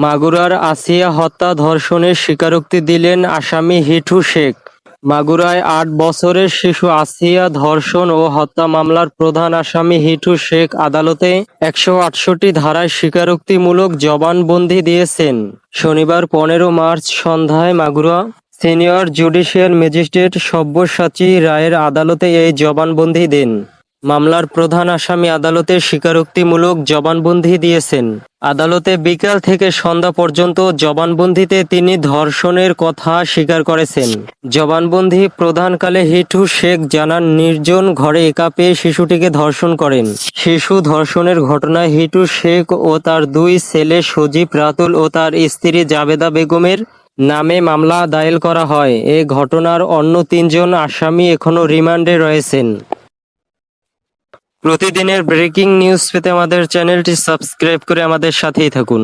মাগুরার আসিয়া হত্যা ধর্ষণের স্বীকারোক্তি দিলেন আসামি হিটু শেখ। মাগুরায় আট বছরের শিশু আসিয়া ধর্ষণ ও হত্যা মামলার প্রধান আসামি হিটু শেখ আদালতে একশো আটষট্টি ধারায় স্বীকারোক্তিমূলক জবানবন্দি দিয়েছেন। শনিবার পনেরো মার্চ সন্ধ্যায় Magura senior judicial magistrate Sabyasachi রায়ের আদালতে এই জবানবন্দি দেন। মামলার প্রধান আসামি আদালতে স্বীকারোক্তিমূলক জবানবন্দি দিয়েছেন। আদালতে বিকাল থেকে সন্ধ্যা পর্যন্ত জবানবন্দিতে তিনি ধর্ষণের কথা স্বীকার করেছেন। জবানবন্দি প্রধানকালে হিটু শেখ জানান, নির্জন ঘরে একা পেয়ে শিশুটিকে ধর্ষণ করেন। শিশু ধর্ষণের ঘটনায় হিটু শেখ ও তার দুই ছেলে সজীব রাতুল ও তার স্ত্রী জাবেদা বেগমের নামে মামলা দায়ের করা হয়। এ ঘটনার অন্য তিনজন আসামি এখনও রিমান্ডে রয়েছেন। প্রতিদিনের ব্রেকিং নিউজ পেতে আমাদের চ্যানেলটি সাবস্ক্রাইব করে আমাদের সাথেই থাকুন।